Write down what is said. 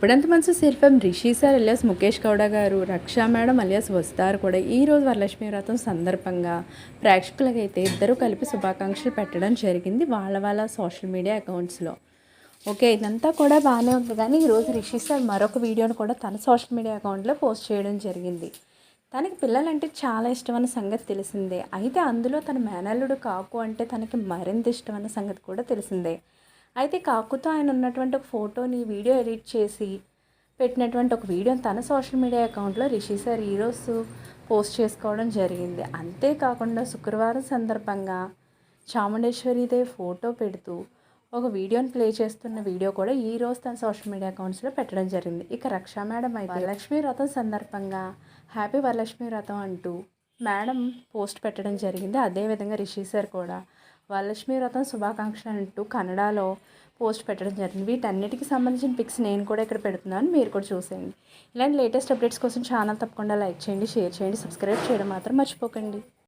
ఇప్పుడంత మనసు శిల్పం Rishi sir alias Mukesh Gowda గారు రక్షా మేడం అలియాస్ వస్తారు కూడా. ఈరోజు వరలక్ష్మి వ్రతం సందర్భంగా ప్రేక్షకులకైతే ఇద్దరు కలిపి శుభాకాంక్షలు పెట్టడం జరిగింది వాళ్ళ వాళ్ళ సోషల్ మీడియా అకౌంట్స్లో. ఓకే ఇదంతా కూడా బాగానే ఉంది. కానీ ఈరోజు రిషి సార్ మరొక వీడియోను కూడా తన సోషల్ మీడియా అకౌంట్లో పోస్ట్ చేయడం జరిగింది. తనకి పిల్లలంటే చాలా ఇష్టమైన సంగతి తెలిసిందే. అయితే అందులో తన మేనల్లుడు కాకు అంటే తనకి మరింత ఇష్టమైన సంగతి కూడా తెలిసిందే. అయితే కాకుతో ఆయన ఉన్నటువంటి ఒక ఫోటోని వీడియో ఎడిట్ చేసి పెట్టినటువంటి ఒక వీడియోని తన సోషల్ మీడియా అకౌంట్లో రిషి సార్ ఈరోజు పోస్ట్ చేసుకోవడం జరిగింది. అంతేకాకుండా శుక్రవారం సందర్భంగా చాముండేశ్వరిదే ఫోటో పెడుతూ ఒక వీడియోని ప్లే చేస్తున్న వీడియో కూడా ఈ రోజు తన సోషల్ మీడియా అకౌంట్స్లో పెట్టడం జరిగింది. ఇక రక్షా మేడం అయితే వరలక్ష్మి వ్రతం సందర్భంగా హ్యాపీ వరలక్ష్మి వ్రతం అంటూ మేడం పోస్ట్ పెట్టడం జరిగింది. అదేవిధంగా రిషి సార్ కూడా వరలక్ష్మి వ్రతం శుభాకాంక్షలు అంటూ కన్నడలో పోస్ట్ పెట్టడం జరిగింది. వీటన్నిటికి సంబంధించిన పిక్స్ నేను కూడా ఇక్కడ పెడుతున్నాను. మీరు కూడా చూసేయండి. ఇలాంటి లేటెస్ట్ అప్డేట్స్ కోసం ఛానల్ తప్పకుండా లైక్ చేయండి షేర్ చేయండి సబ్స్క్రైబ్ చేయడం మాత్రం మర్చిపోకండి.